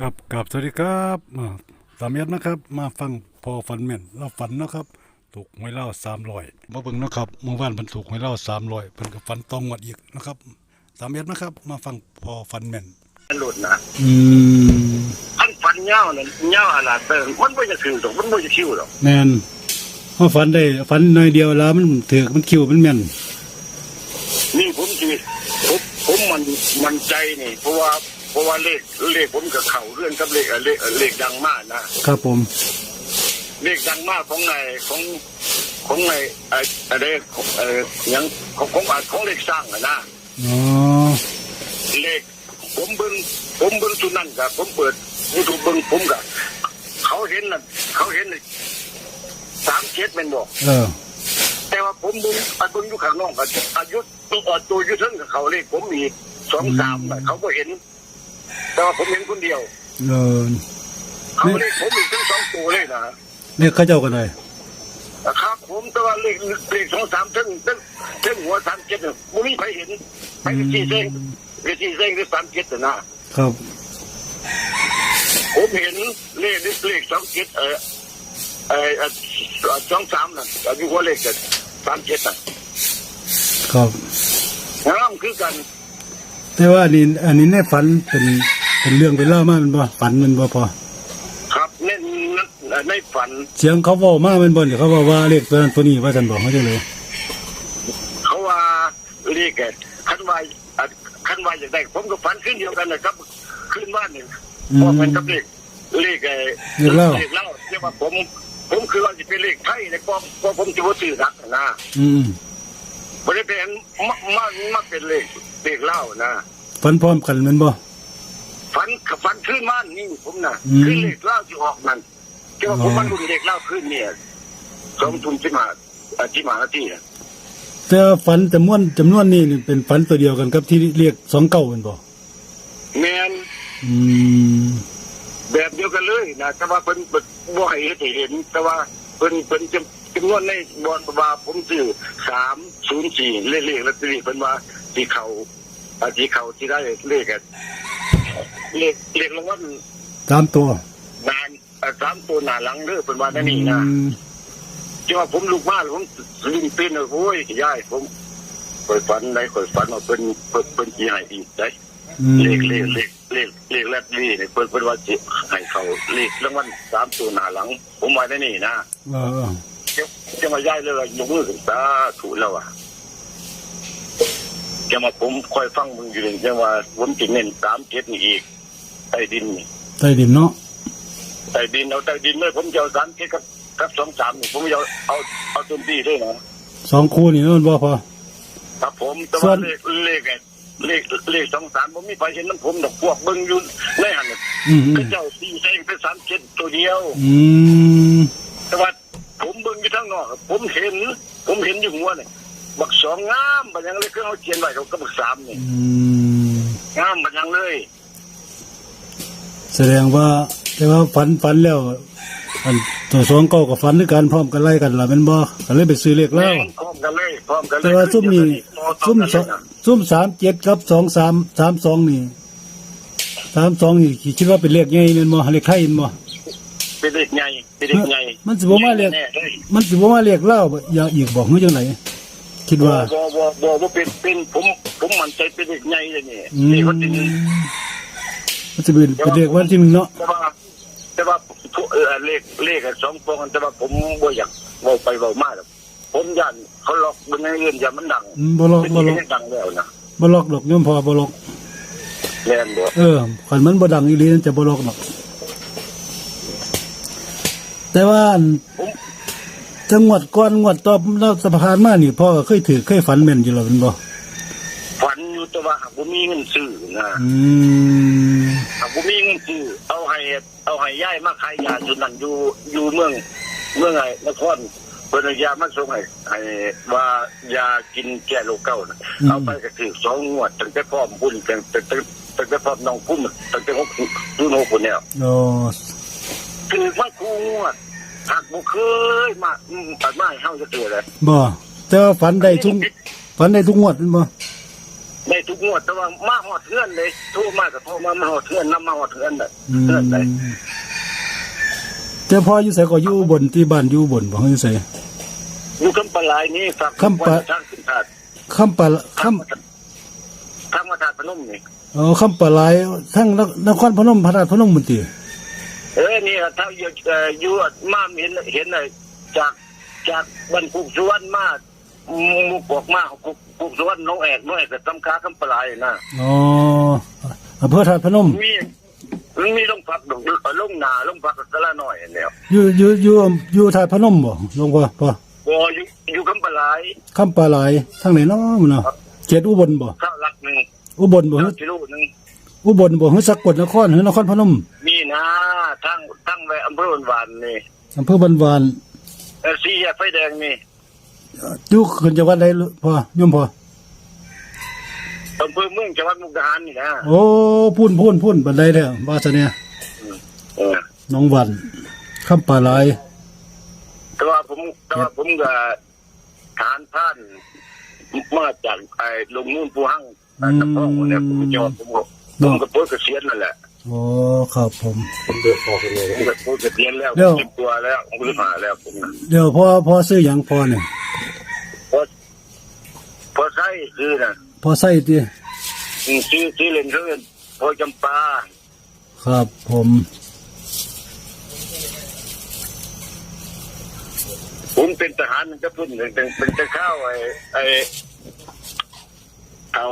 ครับกับสวัสดีครับอ่าสามเอ็ดนะครับ มาฟังพอฟันแม่นเราฝันนะครับ ถูกหวยเล่าสามร้อยมาเบิ่งนะครับเมื่อวานเพิ่นถูกหวยเล่าสามร้อยเพิ่นก็ฟันต้องงวดอีกนะครับสามเอ็ดนะครับ มาฟังพอฟันแม่นมันหลุดนะอืมพันฟันเงานั่นเงาอะไรเติมมันไม่จะถือหรอกมันไม่จะคิวหรอกแม่นพอฝันได้ฝันหน่อยเดียวแล้วมันถือมันคิวมันแม่นนี่ผมจีผมผมมันมันใจนี่เพราะว่า เพราะว่าเลขเลขผมกับเขาเรื่องกับเลขเอ่อเลขเอ่อเลขดังมากนะ ครับผม เลขดังมากของไงของของไงไอ้อะไรของเอ่อหยังของของของเลขสร้างอะนะอ๋อ เลขผมเบิ้งผมเบิ้งสุนั่นกับผมเปิดยูทูบเบิ้งผมกับเขาเห็นน่ะเขาเห็นน่ะสามเจ็ดเป็นบอก เออ แต่ว่าผมมึงอายุอยู่ข้างนอกกับอายุตัวอ่อนตัวอยุทึ่งกับเขาเลยผมมีสองสามน่ะเขาก็เห็น แต่ว่าผมเห็นคนเดียวเออเขาเลยผมมีทั้งสองตัวเลยนะเนี่ยเขาเจ้ากันเลยครับผมแต่ว่าเลขเลขสองสามทั้งทั้งทั้งหัวสามเจ็ดเนี่ยผมไม่เคยเห็นไปสี่เส้นไปสี่เส้นหรือสามเจ็ดน่ะนะครับ ผมเห็นเลขเลขสองเจ็ดเออเออเอ่อสองสามน่ะอายุหัวเลขกับสามเจ็ดน่ะครับงามคือกัน แต่ว่าอันนี้อันนี้ในฝันเป็น เป็นเรื่องเป็นเล่าวมากมันบ่ฝันมันบ่พอครับเน้นในฝัน เสียงเขาเว้ามาเป็นบ่นี่เขาบอกว่าเลขตัวนั้นตัวนี้ว่าซั่นบอกเขาจังเลย เขาว่าเรียกแกขันว่าอะขันว่าอย่างไรผมก็ฝันขึ้นเดียวกันนะครับขึ้นบ้านหนึ่งพอมันกับเลขเลขไอ้เลขเหล้าเลขเหล่าเรียกว่าผม ผมคือว่าจะเป็นเลขไทยในป้อมเพราะผมจะว่าสื่อรักนะอืมไม่ได้เป็นมามามาเป็นเลขเลขเหล่านะฝันพร้อมกันแมันบ่ ฝันฝันขึ้นบ้านนี่ผมนะอืม ขึ้นเลขเหล่าที่ออกนั่นที่ว่าผมมันรุ่นเลขเหล่าขึ้นเนี่ยสองทุนที่มาอะที่มาที่น่ะแต่ว่าฝันจำนวนจำนวนนี้นี่เป็นฝันตัวเดียวกันกับที่เรียก29แม่นบ่แมนอืมแบบเดียวกันเลยนะแต่ว่าเพิ่นเพิ่นบ่ให้เฮ็ดให้เห็น แต่ว่าเพิ่นเพิ่นจำจำนวนในบอลว่าผมซื้อสามศูนย์สี่เลขเลขลอตเตอรี่เพิ่นว่าที่เขาอ่าที่เขาที่ได้เลขอะ เลขเลขรางวัลตามตัวนานอ่าสามตัวหน้าหลังเด้อเพิ่นว่านั่นนี่นะอืมที่ว่าผมลูกมาแล้วผมลิ้นเต้นเลยโอ้ยยายผมข่อยฝันได้ข่อยฝันว่าเพิ่นเพิ่นเพิ่นสิให้อีกได้อืมเลขเลขเลขเลขเลขแรกนี่เนี่ยเพิ่นเพิ่นว่าสิให้เขาเลขรางวัลสามตัวหน้าหลัง ผมว่าได้นี่นะเออจะจะมาย้ายเลยว่ายกมือขึ้นสาธุแล้วอะจะมาผมคอยฟังมึงอยู่เลยจะว่าผมจะเน้นสามเจ็ดนี่อีก ใต้ดินนี่ใต้ดินเนาะใต้ดินเอาใต้ดินเลยผมจะเอาสามเจ็ดกับกับสองสามนี่ผมจะเอาเอาเอาเต็มที่เลยนะสองคู่นี่มันบ่พอ ครับผมแต่ส่วว่าน เลขเลขไอ้เลขเลขสองสามผมมีไปเห็นน้ำผมดอกพวกเบิ้งอยู่ในหันน่ะอืมอืก็มเจ้าสี่เส้นเป็นสามเจ็ดตัวเดียว อืมแต่ว่าผมเบิ่งอยู่ข้างนอกอะผมเห็น ผมเห็นอยู่หัวเนี่ยบักสองงามบักยังเลยเครื่องเอาเขียนไว้เขาก็บักสามนี่อืมงามบักยังเลย แสดงว่าแต่ว่าฝันฝันแล้ว อันตัวสองเก้ากับฝันด้วยกันพร้อมกันไล่กันล่ะแม่นบ่ก็เลยไปซื้อเลขแล้ว พร้อมกันเลยพร้อมกันเลยแต่ว่าซุ่มนี่ซุ่มสซุ่องซุ่มสามเจ็ดครับสองสามสามสองนี่สามสองนี่คิดว่าเป็นเลขใหญ่แม่นบ่เลขไทยแม่นบ่เป็นเด็กใหญ่เป็นเด็กใหญ่มันสิบ่มาเรียกแน่เลยมันสิบ่ว่าเลขเล่าบ่อย่าอีกบอกเฮือจังไดคิดว่าบ่บ่บ่บ่เป็นเป็นผมผมมั่นใจเป็นเด็กใหญ่เลยนี่อืมนี่คนที่นี่ มันจะเป็นเป็นเลขวันที่หนึ่งเนาะแต่ว่าแต่ว่าเออเลขเลขอะสองฟองกันแต่ว่าผมบ่อยากเว้าไปเว้ามาหรอกผมย่านเขาล็อกเบิ่งในเรื่องอย่ามันดังอืมบ่ลอกเป็นบ่ลที่อกให้ดังแล้วนะบ่ลอกดอกโยมพอบ่ลอกแม่นบ่เออขันมันบ่ดังอีหลีนั่นจะบ่ลอกดอกแต่ว่าอันผมจังหวัดก่อนงวดต่อเราสะพานมานี่พ่อก็เคยถือเคยฝันแม่นอยู่แล้วแม่นบ่ฝันอยู่ แต่ว่าหากบ่มีเงินซื้อนะอืมหากบ่มีเงินซื้อเอาให้เอาให้ย้ายมาขายยาจุดนั้นอยู่อยู่เมือง เมืองไงนครเพิ่นเอายามาส่งให้ให้ว่ายากินแก้โรคเก่าน่ะเอาไปก็คือสองงวดตั้งแต่พร้อมพุ่นตั้งแต่ตั้งตั้งแต่พร้อมน้องพุ่มตั้งแต่หกรุ่นหกคนแล้วโอ้คือมาคูงวดหากบ่เคยมาอืมปัดมาให้เฮาจะเจอเลยบ่แต่ว่าฝันได้ทุกฝันได้ทุกงวดแม่นบ่ ได้ทุกงวดแต่ว่ามาหอดเทือนเลยโทั่วมากกับโทั่วมามาหอดเทือนน้ำมาหอดเทือนน่ะอืมเทือนเลยแต่พออยู่ไสก็อยู่บนที่บ้านอยู่บนบ่เฮาอยู่ไสอยู่คำปลายนี่ฝากคำปะทางสินธาตุคำปะคำทางมาธาตุพนมนี่อ๋อคำปะหลายทั้งนนครพนมพระธาตุพนมมื้อติเออนี่ถ้าอยู่เอ่ออยู่มาเห็นเห็นเลยจากจากบันคุกสวนมาห มุกออกมาคุกคุกสวนน้องแอกน้องแอกกับตำคาคำปลายนะอ๋ออำเภอธาตุพนมมีมันมีลงพักดอกลงนาลงพักกะละหน่อยเนี่ยอยู่อยู่อยู่อยู่ธาตุพนมบ่หลวงพ่อพ่อพออยู่อยู่คำปลายคำปะหลายทางไหนเนาะมันเนาะเขตอุบลบ่ข้าวลักหนึ่งอุบลบ่ข้าฮึวกิโลหนึ่งอุบลบ่ฮึสกลนครฮึนครพนมมีนะทั้งทั้งไปอำเภอวันวานนี่อำเภอบันวานเออสี่แยกไฟแดงนี่ อยู่ขึ้นจังหวัดใดพ่อโยมพ่ออำเภอเมืองจังหวัดมุกดาหารนี่นะโอ้พุ่นพุ่นพุ่นบันไดแท้ว่าซะเนี่ยเออน้องวันคำปะหลายแต่ว่าผมแต่ว่าผมก็ฐานท่านมาจากไอ้ลงนู่นปูหั่งไอ้ตะพองเนี่ยผมจอดผมก็ผมก็โพสเกษียณนั่นแหละ โอ้ครับผม ผมก็โพสเกษียณแล้วเดี๋ยว สิบตัวแล้วผมก็มาแล้วผมนะเดี๋ยวพ่อพ่อซื้อหยังพ่อเนี่ยพอพอใช้คือนะพ่อใส่ติอืมซื้อซื้อเล่นเขาเล่นพอจำปาครับผมผมเป็นทหารมันจะพุ่นเป็นเป็นเป็นจะเข้าไอ้ไอ้เท่า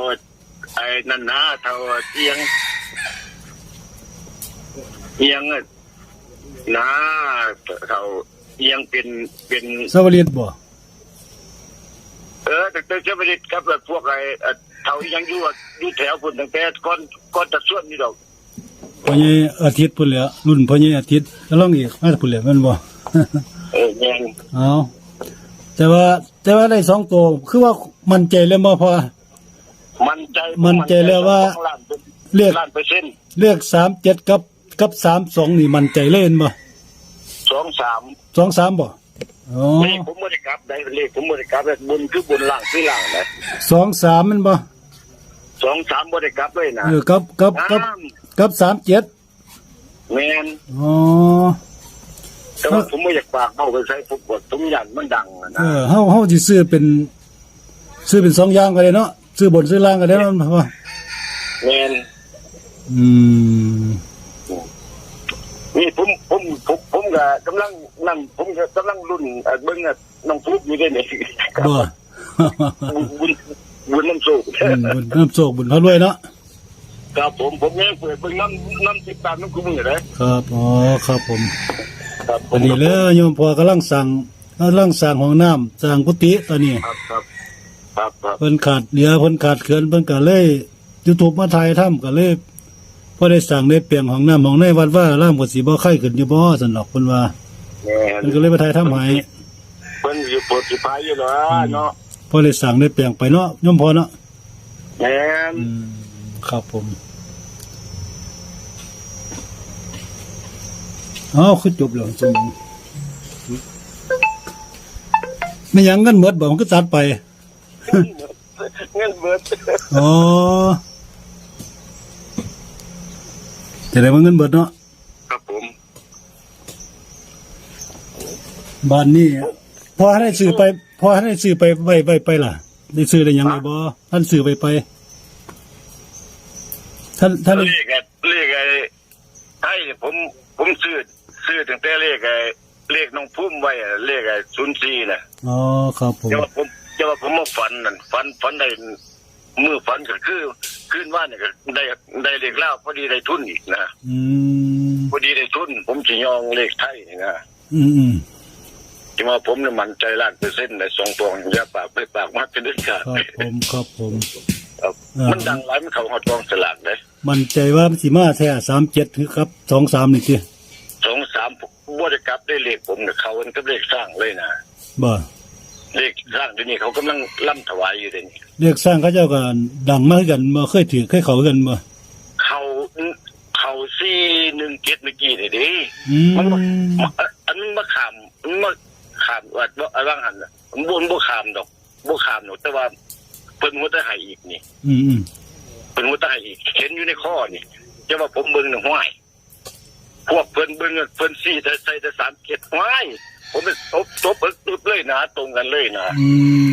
ไอ้นันนาเท่าเอียงเอี ยงอะนาเท่าเอียงเป็นเป็นสวัสดีบ่เออแต่เจ้าประดิษฐ์ครับแบบพวกไอ้เอ่อเท่าเอียังอยู่อะอยู่แถวพุ่นตั้งแต่ก้อนก้อนตะส่วนนี่ดอกพ่อใหญ่อาทิตย์พุ่นแหล้วรุ่นพ่อใหญ่อาทิตย์ก็ลองอีกมาพุ่นแหล้วแม่นบ่เออแมงเอาแต่ว่าแต่ว่าได้สองตัวคือว่ามั่นใจแล้วบ่พอมันใจมั่นใจแล้วว่าสองล้านเปอร์เรียกล้านเปอร์เซ็นต์เลือกสามเจ็ดกับ กับสามสองนี่มั่นใจเล่นบ่สองสามสองสามบ่อ๋อเลขผมบริกรับได้เลขผมบริกรับได้บนคือบนล่างคือล่างนะสองสามแมันบ่สองสามบริกรับด้วยนะเออกับกับกับน้กับสามเจ็ดำแมนอ๋อแต่ว่าผมไม่อยากปากเบาไปใช้ผมกดผมยันมันดังอะเอนะอเฮาเฮาสิซื้อเป็น ซื้อเป็นสองอย่างก็ได้เนาะซื้อบนซื้อล่างก็ได้เนาะว่าแมนอืม นี่ผมผมผมผม ก็กำลังนั่งผมก็กำลังรุ่นเอ่อเบิ้งอะน้องทุบอยู่ด้วยนี่บ่บุญบุญบุญน้ำสูบอืมบุญน้ำโศกบุญพระรวยเนาะครับผมผมเนี่ยเปิดเบิ้งน้ำน้ำติดตามน้ำคุ้มอยู่เลยครับอ๋อครับผมครับผอันมนี้เลยโยมพอกำลังสั่งกำลังสั่งห้องน้ำสั่งกุฏิตอนนี้ครับครับครับครับเพิ่นขาดเหลือเพิ่นขาดเขินเพิ่นก็เลย YouTube มาถ่ายทำก็เลย พอได้สั่งได้เปลี่ยนห้องน้ำห้องในวัดว่าร่างก็สิบ่ไข้ขึ้นอยู่บ่ซั่นดอกเพิ่นว่าแม่นเพิ่นก็เลยมาถ่ายทำให้เพิ่นอยู่ปวดสิพายอยู่เหรอเนาะพอได้สั่งได้เปลี่ยนไปเนาะโยมพอเนาะแม่นอืมครับผมอ้าวคือจบแล้วจังไม่หยังกันหมดบ่มันก็ตัดไปเงินเบิด อ๋อ จะได้มาเงินเบิดเนาะครับผมบ้านนี้พอให้ซื้อไปพอให้ซื้อไปไปไปไปล่ะ ได้ซื้อได้หยังไงบ่ท่านซื้อไปไปท่านท่านเลขไอ้เลขไอ้ให้ผมผมซื้อซื้อตั้งแต่เลขไอ้เลขน้องพุ่มไว้อะเลขไอ้04น่ะอ๋อครับผม จะว่าผมจะว่าผมมาฝันนั่นฝันฝันได้มือฝันก็คือ คืนว่านี่ก็ได้ได้เลขแล้วพอดีได้ทุนอีกนะอืมพอดีได้ทุน ผมสิยองเลขไทยนี่นะอืมอืมที่ว่าผมเนี่ยมันใจล้านเปอร์เซ็นต์ได้สองตัวอย่าปากไปปากมาเป็นเด็ดขาดครับผมครับผมครับอ่ามัมันดังหลายมันเข้าฮอดกองสลากเลยมั่นใจว่ามันสิมาแท้สามเจ็ดคือครับสองสามนี่สิสองสามบริกรับได้เลขผมกับเขามันก็เลขสร้างเลยนะบ่ เลขสร้างที่นี่เขากำลังล่ำถวายอยู่เดี๋ยวนี้เรียกสร้างเขาเจ้าก็ดังมากกันบ่เคยถือเคยเขากันบ่เขาเขาซี่หนึ่งเจ็ดเมื่อกี้นี่ดิอืมมันบ่อันนั้นมาขามมันมาขามว่าว่าอะไรบ้างหันน่ะมันบนบ่ขามดอกบ่ขามดอกแต่ว่าเพิ่นหัวตะไห้อีกนี่อืมอืมเพิ่นหัวตะไห้อีกเห็นอยู่ในข้อนี่จะว่าผมเบิ่งน่ะห้วยพวกเพิ่นเบิ่งอะเพิ่นซี่แต่ใส่แต่สามเจ็ดห้วย ผมเป็นตบตบเอิกตึบเลยนะตรงกันเลยนะอืม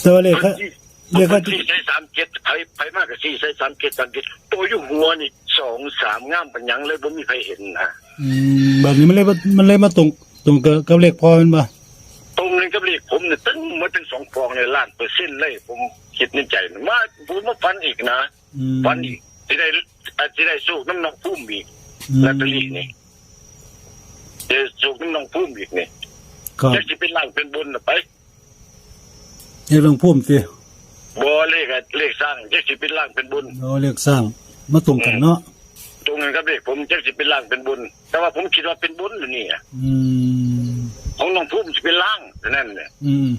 แต่ว่าเลขเพิ่เขานซี่เรียกว่าเพิ่นซี่ใส่สามเจ็ดไผไผมากกับซี่ใส่สามเจ็ดสามเจ็ดตัวอยู่หัวนี่สองสามงามปัญญังเลยบ่มีใครเห็นนะอืมแบบนี้มันเลยมามันเลยมาตรงตรงกับกับเลขพอแมันบ่ตรงนึงกับเลขผมเนี่ยตึ้งมาถึงสองฟองเลยล้านเปอร์เซ็นต์เลย ผมคิดในใจนะมาผมมาฟันอีกนะ อืมฟันอีกที่ได้อาจจะได้สูกน้ำหนองพุ่มอีกอืม ลอตเตอรี่นี่ จะสูกน้ำหนองพุ่มอีกนี่ครับจะสิเป็นล่างเป็นบนน่ะไปเลขหลวงพุ่มสิบ่เลขอะเลขสร้างจะสิเป็นล่างเป็นบนเอาเลขสร้างมาตรงกันเนาะตรงนั้นกับเลขผมจะสิเป็นล่างเป็นบน แต่ว่าผมคิดว่าเป็นบนหรือนี่อะอืม ของหนองพุ่มสิเป็นล่างเท่านั่นแหละอืม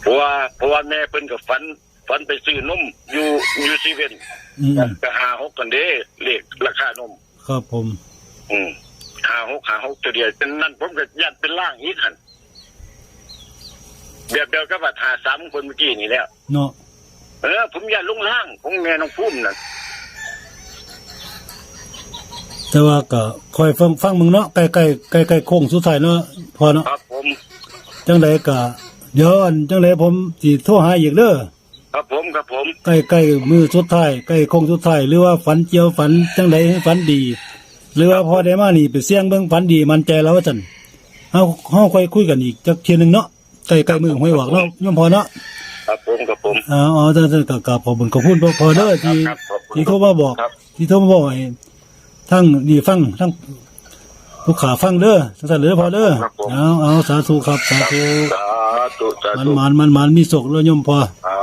เพราะว่าเพราะว่าแม่เพิ่นก็ฝันฝันไปซื้อนมอยู่อยู่ซีเว่นอืม ก็หาหกกันเด้เลขราคานม ครับผม อืม หาหกหาหกตัวเดียวเป็นนั่นผมก็ยัดเป็นล่างอีกหันแบบเดียวกับว่าหาสามคนเมื่อกี้นี่แหล้ว เนาะเออ ผมยัดลงล่างของแม่น้องพุ่มนั่นแต่ว่าก็คอยฟังฟังมึงเนาะใกล้ใกล้ใกล้ใกล้โค้งสุดท้ายเนาะพอเนาะครับผม จังไดก็เดี๋ยวอันจังไดผมสิโทรหาอีกเด้อครับผมครับผม ใกล้ใกล้มือสุดท้ายใกล้โค้งสุดท้ายหรือว่าฝันเจียวฝันจังไดให้ฝันดี หรือว่าพอได้มานี่ไปเสี่ยงเบิ่งฝันดีมันใจแล้วว่าซั่นเฮาเฮาค่อยคุยกันอีกจักเที่ยหนึงเนาะใกล้ใกล้มือห้วยหวกเนาะยมพอเนาะครับผมครับผมอ๋ออ๋อจังซั่นก็กราบขอบคุณขอบคุณพอเด้อที่ครับขอบคุณที่โทรมาบอก ครับที่โทรมาบอกให้ทั้งนี่ฟังทั้งลูกค้าฟังเด้อจังซั่นเด้อพอเด้อเอาเอาสาธุครับสาธุสาธุสามันธุมันมันมันมีสุขแล้วยมพอ อ่า